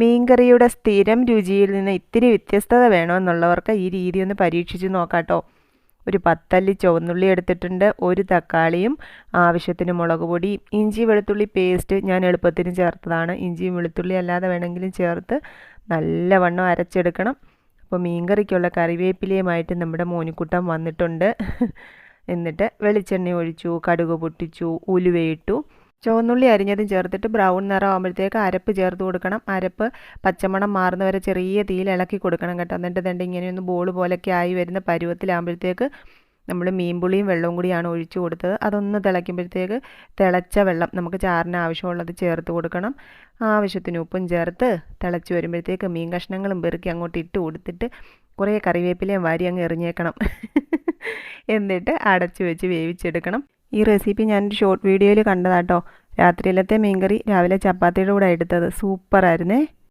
മീൻകറിയുടെ സ്ഥിരം രുചിയിൽ നിന്ന് ഇത്തിരി വ്യത്യസ്തത വേണമെന്നുള്ളവർക്ക് ഈ രീതി ഒന്ന് പരീക്ഷിച്ച് നോക്കാട്ടോ. ഒരു പത്തല്ലി ചുവന്നുള്ളി എടുത്തിട്ടുണ്ട് ഒരു തക്കാളിയും ആവശ്യത്തിന് മുളക് പൊടി ഇഞ്ചി വെളുത്തുള്ളി പേസ്റ്റ് ഞാൻ എളുപ്പത്തിന് ചേർത്തതാണ്. ഇഞ്ചിയും വെളുത്തുള്ളി അല്ലാതെ വേണമെങ്കിലും ചേർത്ത് നല്ലവണ്ണം അരച്ചെടുക്കണം. അപ്പോൾ മീൻകറിക്കുള്ള കറിവേപ്പിലയുമായിട്ട് നമ്മുടെ മോനിക്കുട്ടം വന്നിട്ടുണ്ട്. എന്നിട്ട് വെളിച്ചെണ്ണ ഒഴിച്ചു കടുക് പൊട്ടിച്ചു ഉലുവയിട്ടു ചുവന്നുള്ളി അരിഞ്ഞതും ചേർത്തിട്ട് ബ്രൗൺ നിറം ആകുമ്പോഴത്തേക്ക് അരപ്പ് ചേർത്ത് കൊടുക്കണം. അരപ്പ് പച്ചമണം മാറുന്ന വരെ ചെറിയ തീയിൽ ഇളക്കി കൊടുക്കണം കേട്ടോ. എന്നിട്ട് ദണ്ട് ഇങ്ങനെയൊന്ന് ബോൾ പോലൊക്കെ ആയി വരുന്ന പരുവത്തിലാകുമ്പോഴത്തേക്ക് നമ്മൾ മീൻപുളിയും വെള്ളവും കൂടിയാണ് ഒഴിച്ചു കൊടുത്തത്. അതൊന്ന് തിളയ്ക്കുമ്പോഴത്തേക്ക് തിളച്ച വെള്ളം നമുക്ക് ചാറിന് ആവശ്യമുള്ളത് ചേർത്ത് കൊടുക്കണം. ആവശ്യത്തിന് ഉപ്പും ചേർത്ത് തിളച്ച് വരുമ്പോഴത്തേക്ക് മീൻ കഷ്ണങ്ങളും പെറുക്കി അങ്ങോട്ട് ഇട്ട് കൊടുത്തിട്ട് കുറേ കറിവേപ്പിലയും വാരി അങ്ങ് എറിഞ്ഞേക്കണം. എന്നിട്ട് അടച്ചു വെച്ച് വേവിച്ചെടുക്കണം. ഈ റെസിപ്പി ഞാനൊരു ഷോർട്ട് വീഡിയോയിൽ കണ്ടതാട്ടോ. രാത്രിയിലത്തെ മീൻകറി രാവിലെ ചപ്പാത്തിയുടെ കൂടെ എടുത്തത്. സൂപ്പറായിരുന്നേ